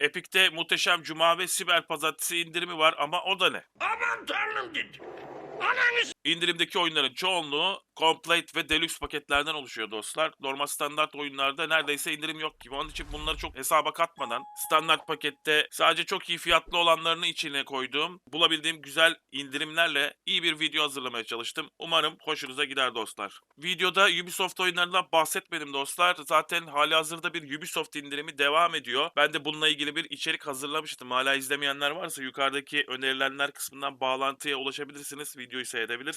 Epic'te muhteşem cuma ve siber pazartesi indirimi var ama o da ne? Aman tanrım dedi. Ananı İndirimdeki oyunların çoğunluğu Complete ve Deluxe paketlerden oluşuyor dostlar. Normal standart oyunlarda neredeyse indirim yok gibi. Onun için bunları çok hesaba katmadan standart pakette sadece çok iyi fiyatlı olanlarını içine koyduğum, bulabildiğim güzel indirimlerle iyi bir video hazırlamaya çalıştım. Umarım hoşunuza gider dostlar. Videoda Ubisoft oyunlarından bahsetmedim dostlar. Zaten hali hazırda bir Ubisoft indirimi devam ediyor. Ben de bununla ilgili bir içerik hazırlamıştım. Hala izlemeyenler varsa yukarıdaki önerilenler kısmından bağlantıya ulaşabilirsiniz. Videoyu seyredebilirsiniz.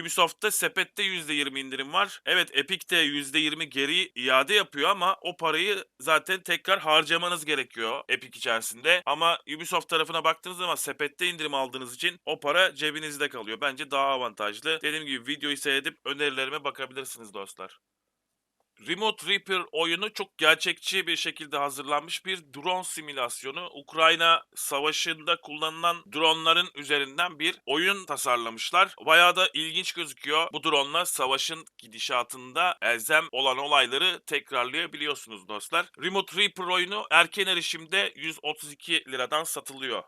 Ubisoft'ta sepette %20 indirim var. Evet Epic de %20 geri iade yapıyor ama o parayı zaten tekrar harcamanız gerekiyor Epic içerisinde. Ama Ubisoft tarafına baktığınız zaman sepette indirim aldığınız için o para cebinizde kalıyor. Bence daha avantajlı. Dediğim gibi videoyu seyredip önerilerime bakabilirsiniz dostlar. Remote Reaper oyunu çok gerçekçi bir şekilde hazırlanmış bir drone simülasyonu. Ukrayna savaşında kullanılan dronların üzerinden bir oyun tasarlamışlar. Bayağı da ilginç gözüküyor. Bu drone'la savaşın gidişatında elzem olan olayları tekrarlayabiliyorsunuz dostlar. Remote Reaper oyunu erken erişimde 132 liradan satılıyor.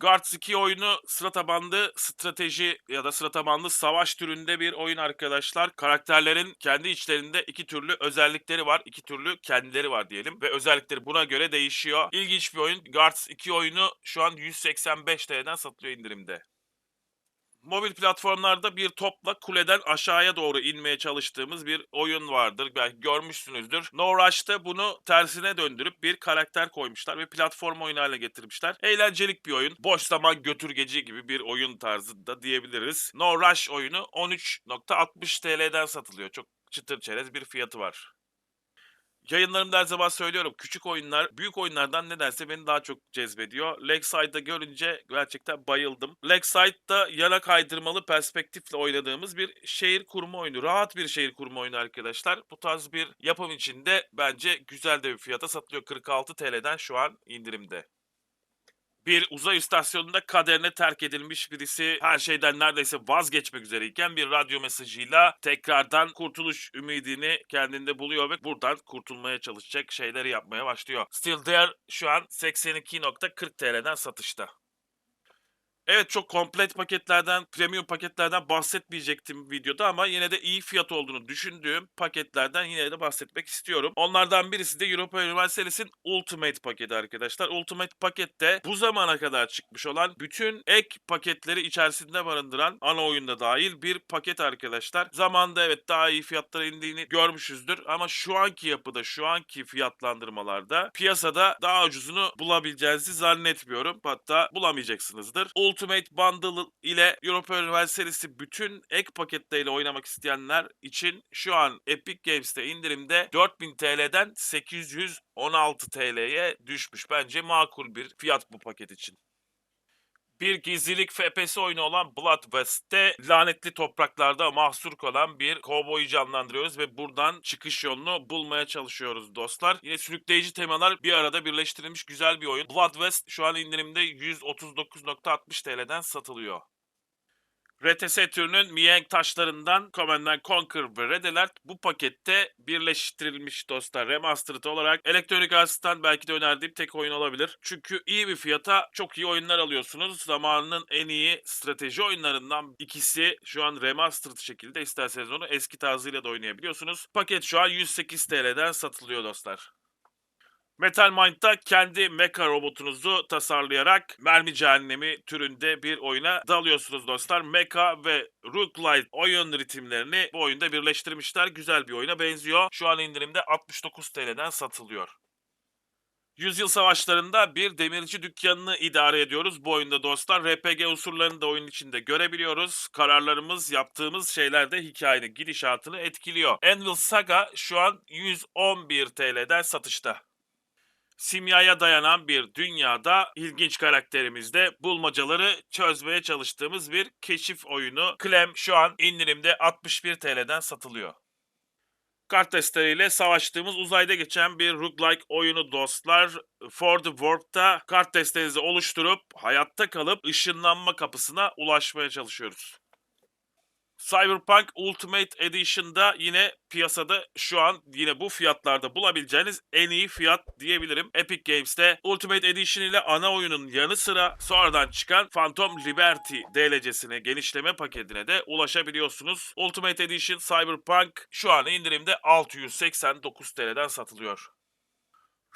Guards 2 oyunu sıra tabanlı strateji ya da sıra tabanlı savaş türünde bir oyun arkadaşlar. Karakterlerin kendi içlerinde iki türlü özellikleri var. iki türlü kendileri var diyelim. Ve özellikleri buna göre değişiyor. İlginç bir oyun. Guards 2 oyunu şu an 185 TL'den satılıyor indirimde. Mobil platformlarda bir topla kuleden aşağıya doğru inmeye çalıştığımız bir oyun vardır. Belki görmüşsünüzdür. No Rush'ta bunu tersine döndürüp bir karakter koymuşlar ve platform oyunu haline getirmişler. Eğlencelik bir oyun. Boş zaman götürgeci gibi bir oyun tarzı da diyebiliriz. No Rush oyunu 13.60 TL'den satılıyor. Çok çıtır çerez bir fiyatı var. Yayınlarımda her zaman söylüyorum. Küçük oyunlar büyük oyunlardan nedense beni daha çok cezbediyor. Lakeside'da görünce gerçekten bayıldım. Lakeside'da yana kaydırmalı perspektifle oynadığımız bir şehir kurma oyunu. Rahat bir şehir kurma oyunu arkadaşlar. Bu tarz bir yapım içinde bence güzel de bir fiyata satılıyor. 46 TL'den şu an indirimde bir uzay istasyonunda kaderine terk edilmiş birisi her şeyden neredeyse vazgeçmek üzereyken bir radyo mesajıyla tekrardan kurtuluş ümidini kendinde buluyor ve buradan kurtulmaya çalışacak şeyleri yapmaya başlıyor. Still There şu an 82.40 TL'den satışta. Evet çok komplet paketlerden, premium paketlerden bahsetmeyecektim videoda ama yine de iyi fiyat olduğunu düşündüğüm paketlerden yine de bahsetmek istiyorum. Onlardan birisi de Europa Universalis'in Ultimate paketi arkadaşlar. Ultimate pakette bu zamana kadar çıkmış olan bütün ek paketleri içerisinde barındıran ana oyunda dahil bir paket arkadaşlar. Zamanda evet daha iyi fiyatlara indiğini görmüşüzdür ama şu anki yapıda, şu anki fiyatlandırmalarda piyasada daha ucuzunu bulabileceğinizi zannetmiyorum. Hatta bulamayacaksınızdır. Ultimate Bundle ile Europa Universalis'i bütün ek paketleriyle oynamak isteyenler için şu an Epic Games'te indirimde 4000 TL'den 816 TL'ye düşmüş. Bence makul bir fiyat bu paket için. Bir gizlilik FPS oyunu olan Blood West'te lanetli topraklarda mahsur kalan bir kovboyu canlandırıyoruz ve buradan çıkış yolunu bulmaya çalışıyoruz dostlar. Yine sürükleyici temalar bir arada birleştirilmiş güzel bir oyun. Blood West şu an indirimde 139.60 TL'den satılıyor. RTS türünün mihenk taşlarından Command and Conquer ve Red Alert bu pakette birleştirilmiş dostlar. Remastered olarak Electronic Arts'tan belki de önerdiğim tek oyun olabilir. Çünkü iyi bir fiyata çok iyi oyunlar alıyorsunuz. Zamanının en iyi strateji oyunlarından ikisi şu an remastered şekilde isterseniz onu eski tarzıyla da oynayabiliyorsunuz. Paket şu an 108 TL'den satılıyor dostlar. Metal Mind'da kendi mecha robotunuzu tasarlayarak mermi cehennemi türünde bir oyuna dalıyorsunuz dostlar. Mecha ve roguelite oyun ritimlerini bu oyunda birleştirmişler. Güzel bir oyuna benziyor. Şu an indirimde 69 TL'den satılıyor. Yüzyıl savaşlarında bir demirci dükkanını idare ediyoruz bu oyunda dostlar. RPG unsurlarını da oyun içinde görebiliyoruz. Kararlarımız, yaptığımız şeyler de hikayenin gidişatını etkiliyor. Anvil Saga şu an 111 TL'den satışta simyaya dayanan bir dünyada ilginç karakterimizde bulmacaları çözmeye çalıştığımız bir keşif oyunu. Clem şu an indirimde 61 TL'den satılıyor. Kart testleriyle savaştığımız uzayda geçen bir roguelike oyunu dostlar. For the Warp'ta kart testlerinizi oluşturup hayatta kalıp ışınlanma kapısına ulaşmaya çalışıyoruz. Cyberpunk Ultimate Edition'da yine piyasada şu an yine bu fiyatlarda bulabileceğiniz en iyi fiyat diyebilirim. Epic Games'te Ultimate Edition ile ana oyunun yanı sıra sonradan çıkan Phantom Liberty DLC'sine genişleme paketine de ulaşabiliyorsunuz. Ultimate Edition Cyberpunk şu an indirimde 689 TL'den satılıyor.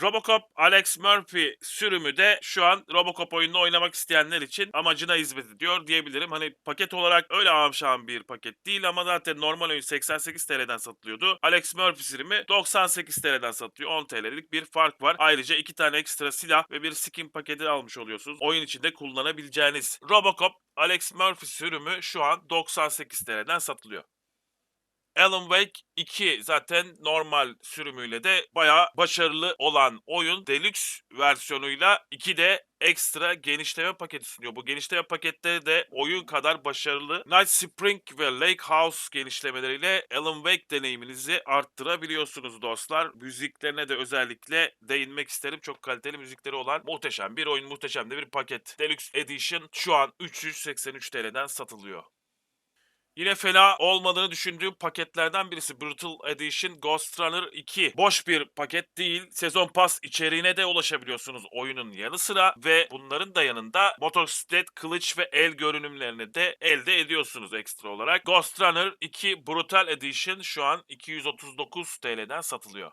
Robocop Alex Murphy sürümü de şu an Robocop oyununu oynamak isteyenler için amacına hizmet ediyor diyebilirim. Hani paket olarak öyle amşan bir paket değil ama zaten normal oyun 88 TL'den satılıyordu. Alex Murphy sürümü 98 TL'den satılıyor. 10 TL'lik bir fark var. Ayrıca iki tane ekstra silah ve bir skin paketi almış oluyorsunuz. Oyun içinde kullanabileceğiniz. Robocop Alex Murphy sürümü şu an 98 TL'den satılıyor. Alan Wake 2 zaten normal sürümüyle de bayağı başarılı olan oyun Deluxe versiyonuyla 2 de ekstra genişleme paketi sunuyor. Bu genişleme paketleri de oyun kadar başarılı. Night Spring ve Lake House genişlemeleriyle Alan Wake deneyiminizi arttırabiliyorsunuz dostlar. Müziklerine de özellikle değinmek isterim. Çok kaliteli müzikleri olan muhteşem bir oyun, muhteşem de bir paket. Deluxe Edition şu an 383 TL'den satılıyor. Yine fena olmadığını düşündüğüm paketlerden birisi Brutal Edition Ghost Runner 2. Boş bir paket değil. Sezon Pass içeriğine de ulaşabiliyorsunuz oyunun yanı sıra ve bunların da yanında motosiklet, kılıç ve el görünümlerini de elde ediyorsunuz ekstra olarak. Ghost Runner 2 Brutal Edition şu an 239 TL'den satılıyor.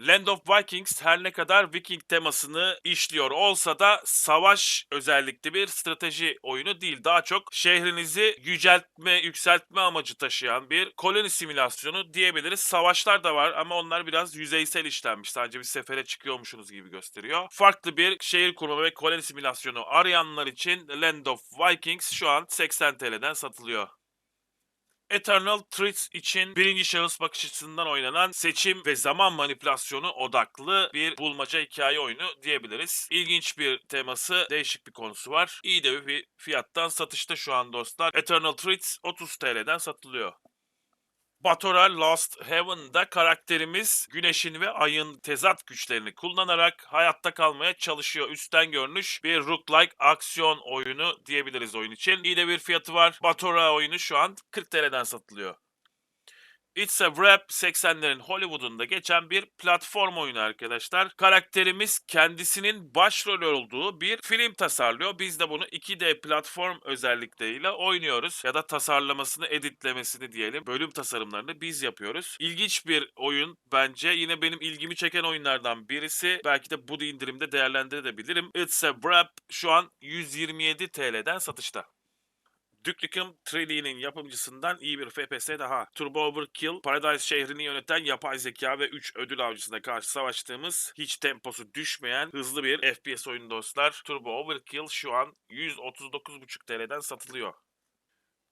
Land of Vikings her ne kadar Viking temasını işliyor olsa da savaş özellikli bir strateji oyunu değil. Daha çok şehrinizi yüceltme, yükseltme amacı taşıyan bir koloni simülasyonu diyebiliriz. Savaşlar da var ama onlar biraz yüzeysel işlenmiş. Sadece bir sefere çıkıyormuşsunuz gibi gösteriyor. Farklı bir şehir kurma ve koloni simülasyonu arayanlar için Land of Vikings şu an 80 TL'den satılıyor. Eternal Threats için birinci şahıs bakış açısından oynanan seçim ve zaman manipülasyonu odaklı bir bulmaca hikaye oyunu diyebiliriz. İlginç bir teması, değişik bir konusu var. İyi de bir fiyattan satışta şu an dostlar. Eternal Threats 30 TL'den satılıyor. Batora Lost Heaven'da karakterimiz güneşin ve ayın tezat güçlerini kullanarak hayatta kalmaya çalışıyor. Üstten görünüş bir roguelike aksiyon oyunu diyebiliriz oyun için. İyi de bir fiyatı var. Batora oyunu şu an 40 TL'den satılıyor. It's a Wrap 80'lerin Hollywood'unda geçen bir platform oyunu arkadaşlar. Karakterimiz kendisinin başrol olduğu bir film tasarlıyor. Biz de bunu 2D platform özellikleriyle oynuyoruz. Ya da tasarlamasını, editlemesini diyelim. Bölüm tasarımlarını biz yapıyoruz. İlginç bir oyun bence. Yine benim ilgimi çeken oyunlardan birisi. Belki de bu indirimde değerlendirebilirim. It's a Wrap şu an 127 TL'den satışta. Duke Nukem 3D'nin yapımcısından iyi bir FPS daha. Turbo Overkill, Paradise şehrini yöneten yapay zeka ve 3 ödül avcısına karşı savaştığımız hiç temposu düşmeyen hızlı bir FPS oyunu dostlar. Turbo Overkill şu an 139,5 TL'den satılıyor.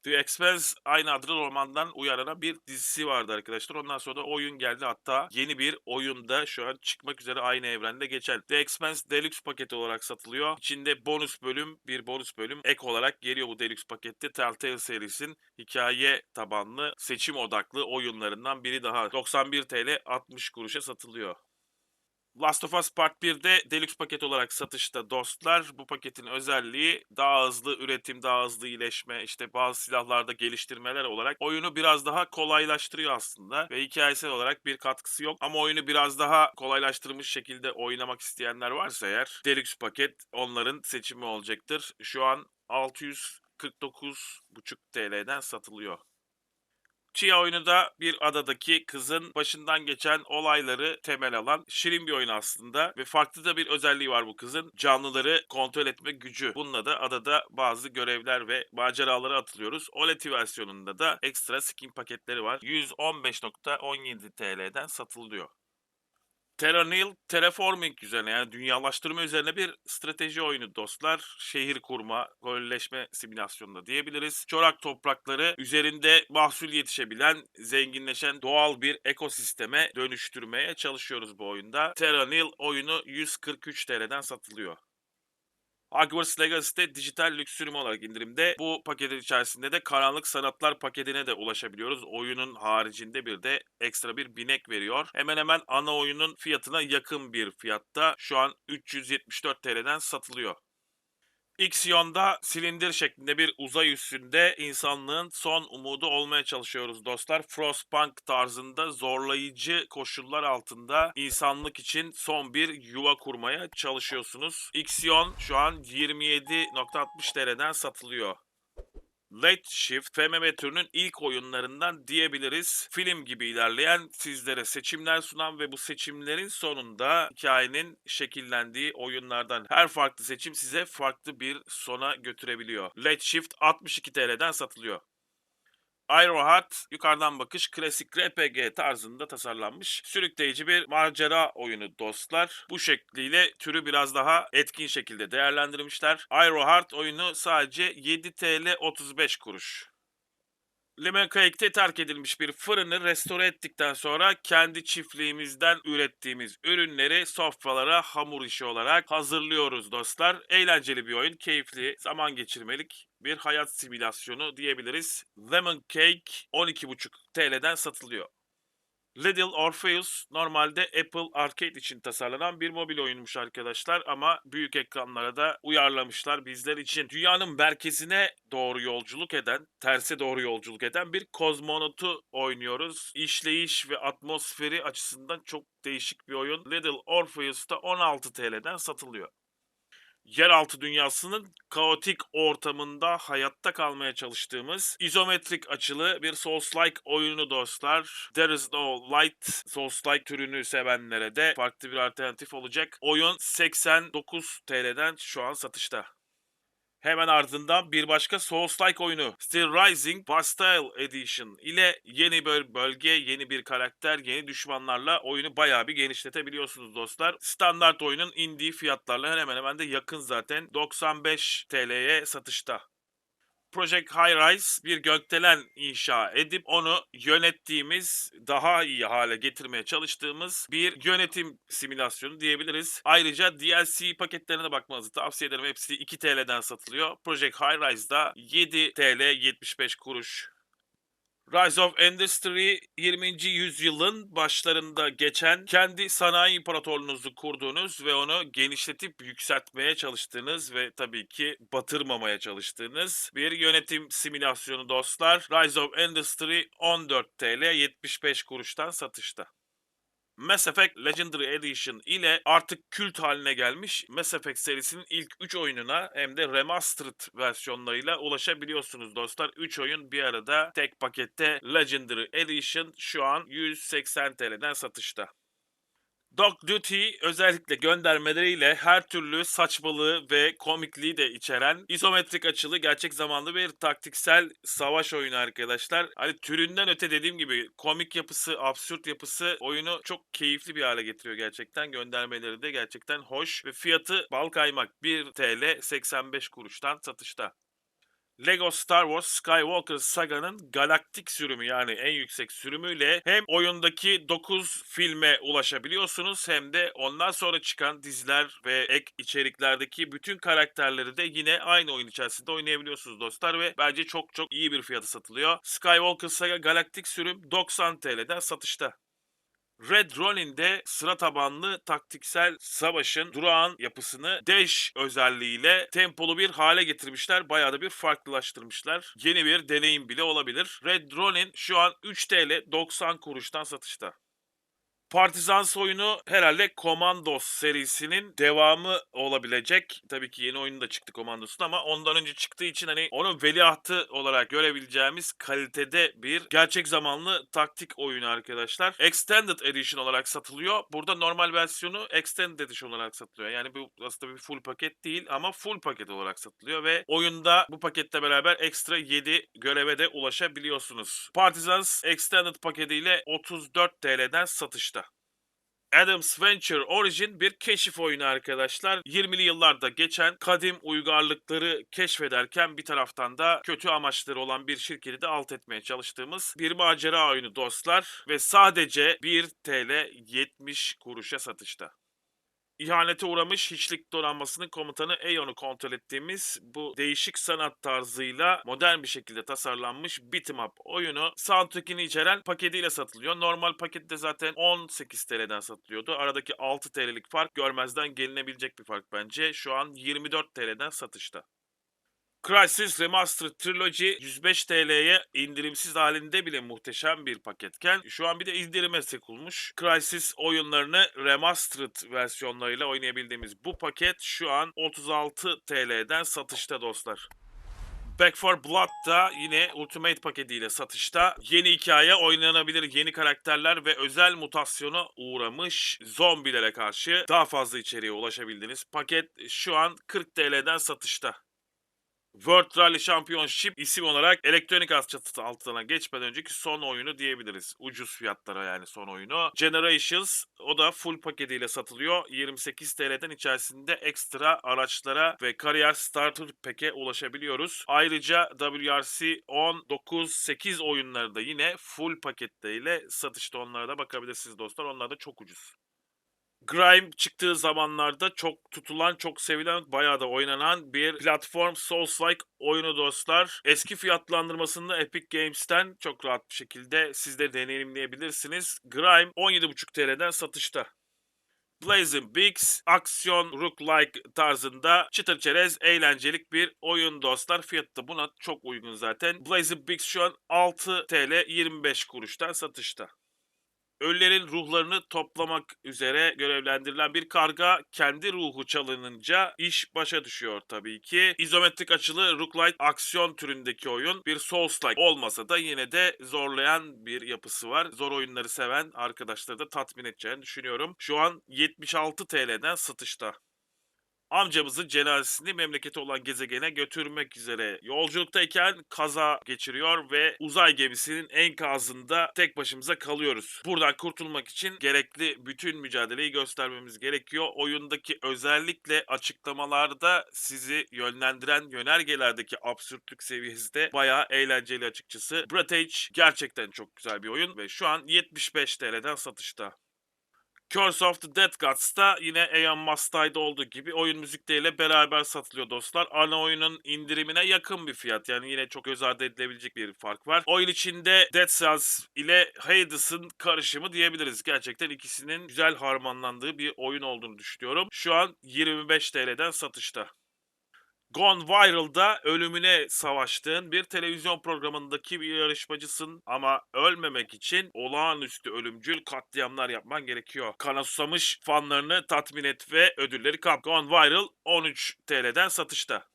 The Expanse aynı adlı romandan uyarlanan bir dizisi vardı arkadaşlar. Ondan sonra da oyun geldi. Hatta yeni bir oyunda şu an çıkmak üzere aynı evrende geçen. The Expanse Deluxe paketi olarak satılıyor. İçinde bonus bölüm, bir bonus bölüm ek olarak geliyor bu Deluxe pakette. Telltale serisinin hikaye tabanlı, seçim odaklı oyunlarından biri daha. 91 TL 60 kuruşa satılıyor. Last of Us Part 1'de Deluxe paket olarak satışta dostlar. Bu paketin özelliği daha hızlı üretim, daha hızlı iyileşme, işte bazı silahlarda geliştirmeler olarak oyunu biraz daha kolaylaştırıyor aslında. Ve hikayesel olarak bir katkısı yok. Ama oyunu biraz daha kolaylaştırılmış şekilde oynamak isteyenler varsa eğer Deluxe paket onların seçimi olacaktır. Şu an 649,5 TL'den satılıyor. Chia oyunu da bir adadaki kızın başından geçen olayları temel alan şirin bir oyun aslında. Ve farklı da bir özelliği var bu kızın. Canlıları kontrol etme gücü. Bununla da adada bazı görevler ve maceralara atılıyoruz. OLED versiyonunda da ekstra skin paketleri var. 115.17 TL'den satılıyor. Terranil Terraforming üzerine yani dünyalaştırma üzerine bir strateji oyunu dostlar. Şehir kurma, golleşme simülasyonunda diyebiliriz. Çorak toprakları üzerinde mahsul yetişebilen, zenginleşen doğal bir ekosisteme dönüştürmeye çalışıyoruz bu oyunda. Terranil oyunu 143 TL'den satılıyor. Hogwarts Legacy'de dijital lüks sürümü olarak indirimde. Bu paketin içerisinde de karanlık sanatlar paketine de ulaşabiliyoruz. Oyunun haricinde bir de ekstra bir binek veriyor. Hemen hemen ana oyunun fiyatına yakın bir fiyatta şu an 374 TL'den satılıyor. Ixion'da silindir şeklinde bir uzay üssünde insanlığın son umudu olmaya çalışıyoruz dostlar. Frostpunk tarzında zorlayıcı koşullar altında insanlık için son bir yuva kurmaya çalışıyorsunuz. Ixion şu an 27.60 TL'den satılıyor. Late Shift, FMV türünün ilk oyunlarından diyebiliriz. Film gibi ilerleyen, sizlere seçimler sunan ve bu seçimlerin sonunda hikayenin şekillendiği oyunlardan. Her farklı seçim size farklı bir sona götürebiliyor. Late Shift 62 TL'den satılıyor. Ironheart yukarıdan bakış klasik RPG tarzında tasarlanmış sürükleyici bir macera oyunu dostlar. Bu şekliyle türü biraz daha etkin şekilde değerlendirmişler. Ironheart oyunu sadece 7 TL 35 kuruş. Lemoncake'te terk edilmiş bir fırını restore ettikten sonra kendi çiftliğimizden ürettiğimiz ürünleri sofralara hamur işi olarak hazırlıyoruz dostlar. Eğlenceli bir oyun, keyifli, zaman geçirmelik bir hayat simülasyonu diyebiliriz. Lemon Cake 12,5 TL'den satılıyor. Little Orpheus normalde Apple Arcade için tasarlanan bir mobil oyunmuş arkadaşlar ama büyük ekranlara da uyarlamışlar bizler için. Dünyanın merkezine doğru yolculuk eden, terse doğru yolculuk eden bir kozmonotu oynuyoruz. İşleyiş ve atmosferi açısından çok değişik bir oyun. Little Orpheus'ta 16 TL'den satılıyor yeraltı dünyasının kaotik ortamında hayatta kalmaya çalıştığımız izometrik açılı bir Souls-like oyunu dostlar. There is no light Souls-like türünü sevenlere de farklı bir alternatif olacak. Oyun 89 TL'den şu an satışta. Hemen ardından bir başka Souls-like oyunu Still Rising Bastille Edition ile yeni bir bölge, yeni bir karakter, yeni düşmanlarla oyunu bayağı bir genişletebiliyorsunuz dostlar. Standart oyunun indiği fiyatlarla hemen hemen de yakın zaten 95 TL'ye satışta. Project High Rise bir gökdelen inşa edip onu yönettiğimiz, daha iyi hale getirmeye çalıştığımız bir yönetim simülasyonu diyebiliriz. Ayrıca DLC paketlerine bakmanızı tavsiye ederim. Hepsi 2 TL'den satılıyor. Project High Rise'da 7 TL 75 kuruş. Rise of Industry 20. yüzyılın başlarında geçen kendi sanayi imparatorluğunuzu kurduğunuz ve onu genişletip yükseltmeye çalıştığınız ve tabii ki batırmamaya çalıştığınız bir yönetim simülasyonu dostlar. Rise of Industry 14 TL 75 kuruştan satışta. Mass Effect Legendary Edition ile artık kült haline gelmiş Mass Effect serisinin ilk 3 oyununa hem de remastered versiyonlarıyla ulaşabiliyorsunuz dostlar. 3 oyun bir arada tek pakette Legendary Edition şu an 180 TL'den satışta. Dog Duty özellikle göndermeleriyle her türlü saçmalığı ve komikliği de içeren izometrik açılı gerçek zamanlı bir taktiksel savaş oyunu arkadaşlar. Hani türünden öte dediğim gibi komik yapısı, absürt yapısı oyunu çok keyifli bir hale getiriyor gerçekten. Göndermeleri de gerçekten hoş ve fiyatı bal kaymak 1 TL 85 kuruştan satışta. Lego Star Wars Skywalker Saga'nın galaktik sürümü yani en yüksek sürümüyle hem oyundaki 9 filme ulaşabiliyorsunuz hem de ondan sonra çıkan diziler ve ek içeriklerdeki bütün karakterleri de yine aynı oyun içerisinde oynayabiliyorsunuz dostlar ve bence çok çok iyi bir fiyata satılıyor. Skywalker Saga galaktik sürüm 90 TL'den satışta. Red Ronin'de sıra tabanlı taktiksel savaşın durağan yapısını Dash özelliğiyle tempolu bir hale getirmişler. Bayağı da bir farklılaştırmışlar. Yeni bir deneyim bile olabilir. Red Ronin şu an 3 TL 90 kuruştan satışta. Partizans oyunu herhalde Commandos serisinin devamı olabilecek. Tabii ki yeni oyunu da çıktı Commandos'un ama ondan önce çıktığı için hani onu veliahtı olarak görebileceğimiz kalitede bir gerçek zamanlı taktik oyunu arkadaşlar. Extended Edition olarak satılıyor. Burada normal versiyonu Extended Edition olarak satılıyor. Yani bu aslında bir full paket değil ama full paket olarak satılıyor ve oyunda bu pakette beraber ekstra 7 göreve de ulaşabiliyorsunuz. Partizans Extended paketiyle 34 TL'den satışta. Adam's Venture Origin bir keşif oyunu arkadaşlar. 20'li yıllarda geçen kadim uygarlıkları keşfederken bir taraftan da kötü amaçları olan bir şirketi de alt etmeye çalıştığımız bir macera oyunu dostlar. Ve sadece 1 TL 70 kuruşa satışta. İhanete uğramış hiçlik donanmasının komutanı Aeon'u kontrol ettiğimiz bu değişik sanat tarzıyla modern bir şekilde tasarlanmış beat'em oyunu soundtrack'ini içeren paketiyle satılıyor. Normal pakette zaten 18 TL'den satılıyordu. Aradaki 6 TL'lik fark görmezden gelinebilecek bir fark bence. Şu an 24 TL'den satışta. Crysis Remastered Trilogy 105 TL'ye indirimsiz halinde bile muhteşem bir paketken şu an bir de indirime sokulmuş. Crysis oyunlarını remastered versiyonlarıyla oynayabildiğimiz bu paket şu an 36 TL'den satışta dostlar. Back 4 Blood da yine Ultimate paketiyle satışta. Yeni hikaye, oynanabilir yeni karakterler ve özel mutasyona uğramış zombilere karşı daha fazla içeriğe ulaşabildiğiniz paket şu an 40 TL'den satışta. World Rally Championship isim olarak elektronik az çatısı altına geçmeden önceki son oyunu diyebiliriz. Ucuz fiyatlara yani son oyunu. Generations o da full paketiyle satılıyor. 28 TL'den içerisinde ekstra araçlara ve kariyer starter pack'e ulaşabiliyoruz. Ayrıca WRC 19 8 oyunları da yine full paketleriyle satışta onlara da bakabilirsiniz dostlar. Onlar da çok ucuz. Grime çıktığı zamanlarda çok tutulan, çok sevilen, bayağı da oynanan bir platform Souls-like oyunu dostlar. Eski fiyatlandırmasını Epic Games'ten çok rahat bir şekilde siz de deneyimleyebilirsiniz. Grime 17,5 TL'den satışta. Blazing Bigs aksiyon roguelike tarzında çıtır çerez eğlencelik bir oyun dostlar. Fiyatı da buna çok uygun zaten. Blazing Bigs şu an 6 TL 25 kuruştan satışta. Ölülerin ruhlarını toplamak üzere görevlendirilen bir karga kendi ruhu çalınınca iş başa düşüyor tabii ki. İzometrik açılı roguelite aksiyon türündeki oyun bir Souls-like olmasa da yine de zorlayan bir yapısı var. Zor oyunları seven arkadaşları da tatmin edeceğini düşünüyorum. Şu an 76 TL'den satışta amcamızın cenazesini memleketi olan gezegene götürmek üzere yolculuktayken kaza geçiriyor ve uzay gemisinin enkazında tek başımıza kalıyoruz. Buradan kurtulmak için gerekli bütün mücadeleyi göstermemiz gerekiyor. Oyundaki özellikle açıklamalarda sizi yönlendiren yönergelerdeki absürtlük seviyesi de bayağı eğlenceli açıkçası. Breathage gerçekten çok güzel bir oyun ve şu an 75 TL'den satışta. Curse of the Dead Gods'ta yine Aeon Mustai'de olduğu gibi oyun müzikleriyle beraber satılıyor dostlar. Ana oyunun indirimine yakın bir fiyat. Yani yine çok göz ardı edilebilecek bir fark var. Oyun içinde Dead Cells ile Hades'ın karışımı diyebiliriz. Gerçekten ikisinin güzel harmanlandığı bir oyun olduğunu düşünüyorum. Şu an 25 TL'den satışta. Gone Viral'da ölümüne savaştığın bir televizyon programındaki bir yarışmacısın ama ölmemek için olağanüstü ölümcül katliamlar yapman gerekiyor. Kana susamış fanlarını tatmin et ve ödülleri kap. Gone Viral 13 TL'den satışta.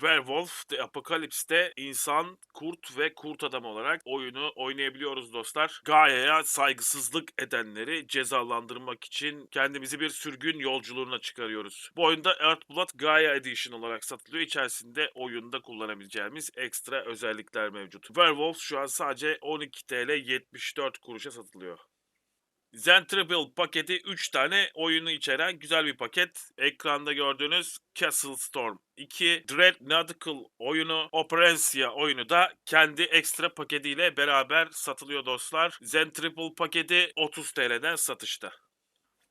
Werewolf The Apocalypse'te insan, kurt ve kurt adam olarak oyunu oynayabiliyoruz dostlar. Gaia'ya saygısızlık edenleri cezalandırmak için kendimizi bir sürgün yolculuğuna çıkarıyoruz. Bu oyunda Earthblood Gaia Edition olarak satılıyor. İçerisinde oyunda kullanabileceğimiz ekstra özellikler mevcut. Werewolf şu an sadece 12 TL 74 kuruşa satılıyor. Zentriple paketi 3 tane oyunu içeren güzel bir paket. Ekranda gördüğünüz Castle Storm 2, Dread Nautical oyunu, Operencia oyunu da kendi ekstra paketiyle beraber satılıyor dostlar. Zentriple paketi 30 TL'den satışta.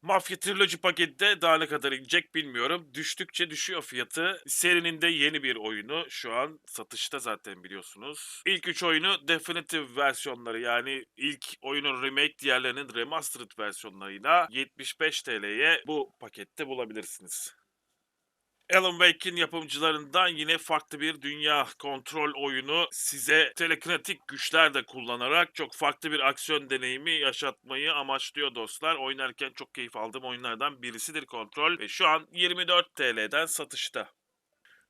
Mafya Trilogy paketi de daha ne kadar inecek bilmiyorum. Düştükçe düşüyor fiyatı. Serinin de yeni bir oyunu şu an satışta zaten biliyorsunuz. İlk üç oyunu Definitive versiyonları yani ilk oyunun remake diğerlerinin remastered versiyonlarıyla 75 TL'ye bu pakette bulabilirsiniz. Alan Wake'in yapımcılarından yine farklı bir dünya kontrol oyunu size telekinetik güçler de kullanarak çok farklı bir aksiyon deneyimi yaşatmayı amaçlıyor dostlar. Oynarken çok keyif aldığım oyunlardan birisidir kontrol ve şu an 24 TL'den satışta.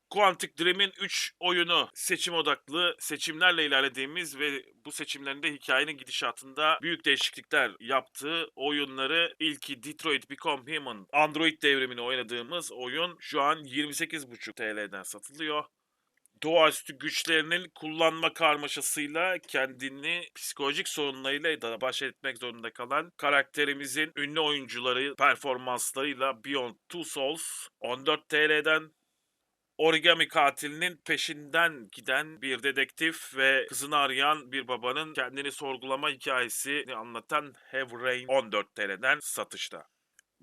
Quantic Dream'in 3 oyunu seçim odaklı seçimlerle ilerlediğimiz ve bu seçimlerin de hikayenin gidişatında büyük değişiklikler yaptığı oyunları ilki Detroit Become Human Android devrimini oynadığımız oyun şu an 28,5 TL'den satılıyor. Doğaüstü güçlerinin kullanma karmaşasıyla kendini psikolojik sorunlarıyla da baş etmek zorunda kalan karakterimizin ünlü oyuncuları performanslarıyla Beyond Two Souls 14 TL'den origami katilinin peşinden giden bir dedektif ve kızını arayan bir babanın kendini sorgulama hikayesini anlatan Heavy Rain 14 TL'den satışta.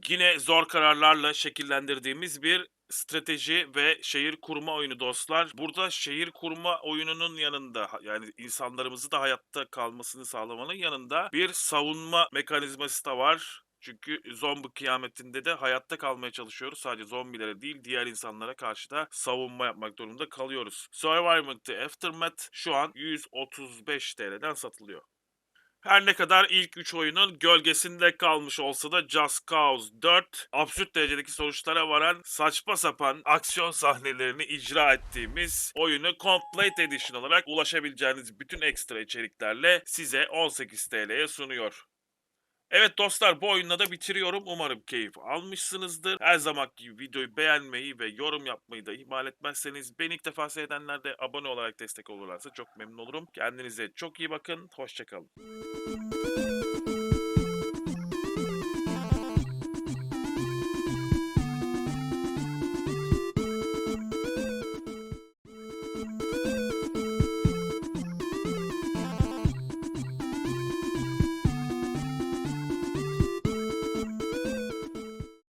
Yine zor kararlarla şekillendirdiğimiz bir strateji ve şehir kurma oyunu dostlar. Burada şehir kurma oyununun yanında yani insanlarımızı da hayatta kalmasını sağlamanın yanında bir savunma mekanizması da var. Çünkü zombi kıyametinde de hayatta kalmaya çalışıyoruz. Sadece zombilere değil diğer insanlara karşı da savunma yapmak durumunda kalıyoruz. Survivor The Aftermath şu an 135 TL'den satılıyor. Her ne kadar ilk 3 oyunun gölgesinde kalmış olsa da Just Cause 4 absürt derecedeki sonuçlara varan saçma sapan aksiyon sahnelerini icra ettiğimiz oyunu Complete Edition olarak ulaşabileceğiniz bütün ekstra içeriklerle size 18 TL'ye sunuyor. Evet dostlar bu oyunla da bitiriyorum. Umarım keyif almışsınızdır. Her zaman gibi videoyu beğenmeyi ve yorum yapmayı da ihmal etmezseniz beni ilk defa seyredenler de abone olarak destek olurlarsa çok memnun olurum. Kendinize çok iyi bakın. Hoşçakalın.